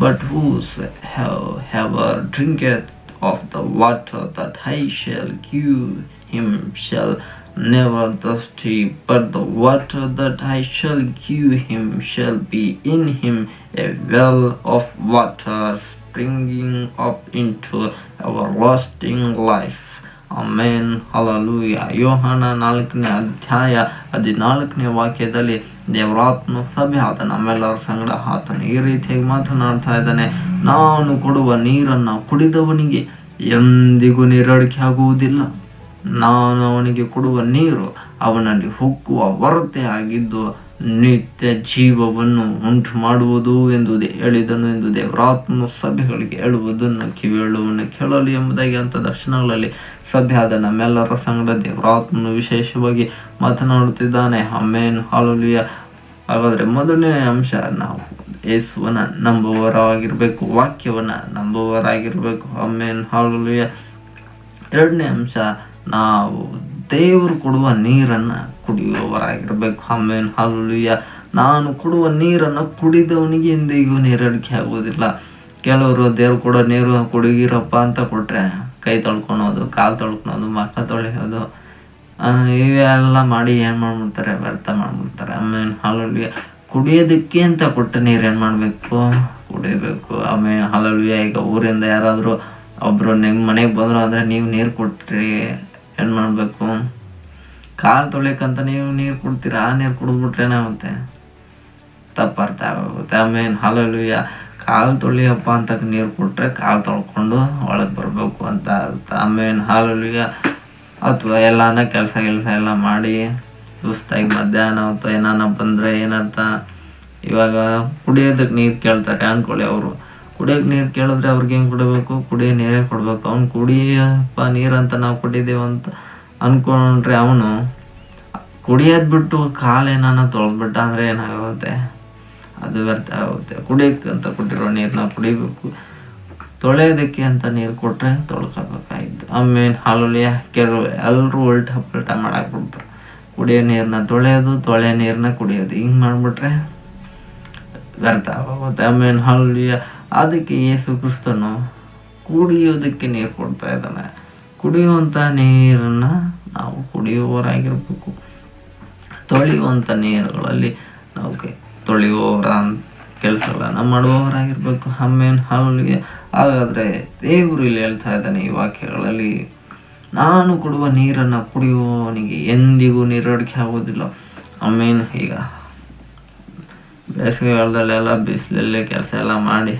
But whosoever drinketh of the water that I shall give him shall never thirsty, but the water that I shall give him shall be in him a well of water springing up into everlasting life. Amen hallelujah ಯೋಹಾನ ನಾಲ್ಕನೇ ಅಧ್ಯಾಯ ಹದಿನಾಲ್ಕನೇ ವಾಕ್ಯದಲ್ಲಿ ದೇವರಾತ್ಮ ಸಭೆ ಆತ ನಮ್ಮೆಲ್ಲರ ಸಂಗಡ ಆತನು ಈ ರೀತಿಯಾಗಿ ಮಾತನಾಡ್ತಾ ಇದ್ದಾನೆ. ನಾನು ಕೊಡುವ ನೀರನ್ನು ಕುಡಿದವನಿಗೆ ಎಂದಿಗೂ ನೀರಡಿಕೆ ಆಗುವುದಿಲ್ಲ. ನಾನು ಅವನಿಗೆ ಕೊಡುವ ನೀರು ಅವನಲ್ಲಿ ಹುಕ್ಕುವ ವರತೆ ಆಗಿದ್ದು ನಿತ್ಯ ಜೀವವನ್ನು ಉಂಟು ಮಾಡುವುದು ಎಂದು ಹೇಳಿದನು ಎಂದು ದೇವರಾತ್ಮ ಸಭೆಗಳಿಗೆ ಹೇಳುವುದನ್ನು ಕಿವಿಯಳುವನ್ನು ಕೇಳಲು ಎಂಬುದಾಗಿ ಅಂತ ದರ್ಶನಗಳಲ್ಲಿ ಸಭೆ ಆದ ನಮ್ಮೆಲ್ಲರ ಸಂಗಡ ದೇವರಾತ್ಮನು ವಿಶೇಷವಾಗಿ ಮಾತನಾಡುತ್ತಿದ್ದಾನೆ. ಅಮೇನ್ ಹಾಲುಲಿಯ. ಹಾಗಾದರೆ ಮೊದಲನೇ ಅಂಶ, ನಾವು ಯೇಸುವನ ನಂಬುವರಾಗಿರಬೇಕು ವಾಕ್ಯವನ್ನ ನಂಬುವರಾಗಿರಬೇಕು ಅಮೇನ್ ಹಾಲುಲಿಯ. ಎರಡನೇ ಅಂಶ, ನಾವು ದೇವರು ಕೊಡುವ ನೀರನ್ನು ಕುಡಿಯುವವರಾಗಿರ್ಬೇಕು ಆಮೇನ್. ಹಾಲುಲಿಯ ನಾನು ಕೊಡುವ ನೀರನ್ನು ಕುಡಿದವನಿಗೆ ಎಂದಿಗೂ ನೀರಡಿಕೆ ಆಗುವುದಿಲ್ಲ. ಕೆಲವರು ದೇವ್ರು ಕೂಡ ನೀರು ಕುಡಿಗಿರಪ್ಪ ಅಂತ ಕೊಟ್ರೆ ಕೈ ತೊಳ್ಕೊಳೋದು, ಕಾಲು ತೊಳ್ಕೊಳೋದು ಮಕ್ಕ ತೊಳೆಯೋದು. ಇವೆಲ್ಲ ಮಾಡಿ ಏನು ಮಾಡ್ಬಿಡ್ತಾರೆ? ವ್ಯರ್ಥ ಮಾಡ್ಬಿಡ್ತಾರೆ. ಆಮೇಲೆ ಹಾಲುಲಿಯ ಕುಡಿಯೋದಕ್ಕೆ ಅಂತ ಕೊಟ್ಟ ನೀರು ಏನು ಮಾಡಬೇಕು? ಕುಡಿಬೇಕು. ಆಮೇಲೆ ಹಲಳುವೆ ಈಗ ಊರಿಂದ ಯಾರಾದರೂ ಒಬ್ರು ನಿಮ್ಮ ಮನೆಗೆ ಬಂದ್ರು ಅಂದರೆ ನೀವು ನೀರು ಕೊಟ್ರಿ ಏನು ಮಾಡಬೇಕು? ಕಾಲು ತೊಳಿಯಕ್ಕಂತ ನೀವು ನೀರು ಕೊಡ್ತೀರಾ? ಆ ನೀರು ಕುಡಿದ್ಬಿಟ್ರೇನಾಗುತ್ತೆ ತಪ್ಪರ್ಥ ಆಗುತ್ತೆ ಆಮೇಲೆ ಹಾಲುಲಿಯ ಕಾಲು ತೊಳಿಯಪ್ಪ ಅಂತ ನೀರು ಕೊಟ್ರೆ ಕಾಲು ತೊಳ್ಕೊಂಡು ಒಳಗೆ ಬರಬೇಕು ಅಂತ ಅರ್ಥ. ಆಮೇಲೆ ಹಾಲುಲಿಯ ಅಥವಾ ಎಲ್ಲಾನ ಕೆಲಸ ಕೆಲಸ ಎಲ್ಲ ಮಾಡಿ ಸುಸ್ತಾಗಿ ಮಧ್ಯಾಹ್ನ ಹೊತ್ತು ಏನಾನ ಬಂದರೆ ಏನಂತ ಇವಾಗ ಕುಡಿಯೋದಕ್ಕೆ ನೀರು ಕೇಳ್ತಾರೆ ಅಂದ್ಕೊಳ್ಳಿ ಅವರು. ಕುಡಿಯೋಕೆ ನೀರು ಕೇಳಿದ್ರೆ ಅವ್ರಿಗೆ ಹೆಂಗೆ ಕುಡಬೇಕು? ಕುಡಿಯೋ ನೀರೇ ಕೊಡಬೇಕು. ಅವ್ನು ಕುಡಿಯಪ್ಪ ನೀರಂತ ನಾವು ಕೊಟ್ಟಿದ್ದೀವಿ ಅನ್ಕೊಂಡ್ರೆ ಅವನು, ಕುಡಿಯೋದು ಬಿಟ್ಟು ಕಾಲೇನ ತೊಳೆದ್ಬಿಟ್ಟ ಅಂದರೆ ಏನಾಗುತ್ತೆ? ಅದು ವ್ಯರ್ಥ ಆಗುತ್ತೆ. ಕುಡಿಯೋಕ್ಕಂತ ಕೊಟ್ಟಿರೋ ನೀರನ್ನ ಕುಡಿಬೇಕು. ತೊಳೆಯೋದಕ್ಕೆ ಅಂತ ನೀರು ಕೊಟ್ಟರೆ ತೊಳ್ಕೊಬೇಕಾಗಿತ್ತು. ಆಮೇಲೆ ಹಾಲುಲಿಯ ಕೆಲವು ಎಲ್ಲರೂ ಉಲ್ಟಾ ಪಲ್ಟಾ ಮಾಡಾಕ್ಬಿಡ್ತಾರೆ ಕುಡಿಯೋ ನೀರನ್ನ ತೊಳೆಯೋದು, ತೊಳೆ ನೀರನ್ನ ಕುಡಿಯೋದು. ಹಿಂಗೆ ಮಾಡಿಬಿಟ್ರೆ ವ್ಯರ್ಥ ಆಗೋಗುತ್ತೆ. ಆಮೇಲೆ ಹಾಲುಲಿಯ ಅದಕ್ಕೆ ಏಸು ಕ್ರಿಸ್ತನು ಕುಡಿಯೋದಕ್ಕೆ ನೀರು ಕೊಡ್ತಾ ಇದ್ದಾನೆ. ಕುಡಿಯುವಂಥ ನೀರನ್ನು ನಾವು ಕುಡಿಯುವವರಾಗಿರಬೇಕು. ತೊಳೆಯುವಂಥ ನೀರುಗಳಲ್ಲಿ ನಾವು ಕೈ, ತೊಳೆಯುವವರ ಕೆಲಸಗಳನ್ನು ಮಾಡುವವರಾಗಿರಬೇಕು. ಆಮೇಲೆ ಹಾಲಿಗೆ. ಹಾಗಾದರೆ ದೇವರು ಇಲ್ಲಿ ಹೇಳ್ತಾ ಇದ್ದಾನೆ ಈ ವಾಕ್ಯಗಳಲ್ಲಿ, ನಾನು ಕೊಡುವ ನೀರನ್ನು ಕುಡಿಯುವವನಿಗೆ ಎಂದಿಗೂ ನೀರಡಿಕೆ ಆಗೋದಿಲ್ಲ ಅಮ್ಮೇನು ಈಗ ಬೇಸಿಗೆಗಾಲದಲ್ಲೆಲ್ಲ ಬಿಸಿಲಲ್ಲೇ ಕೆಲಸ ಎಲ್ಲ ಮಾಡಿ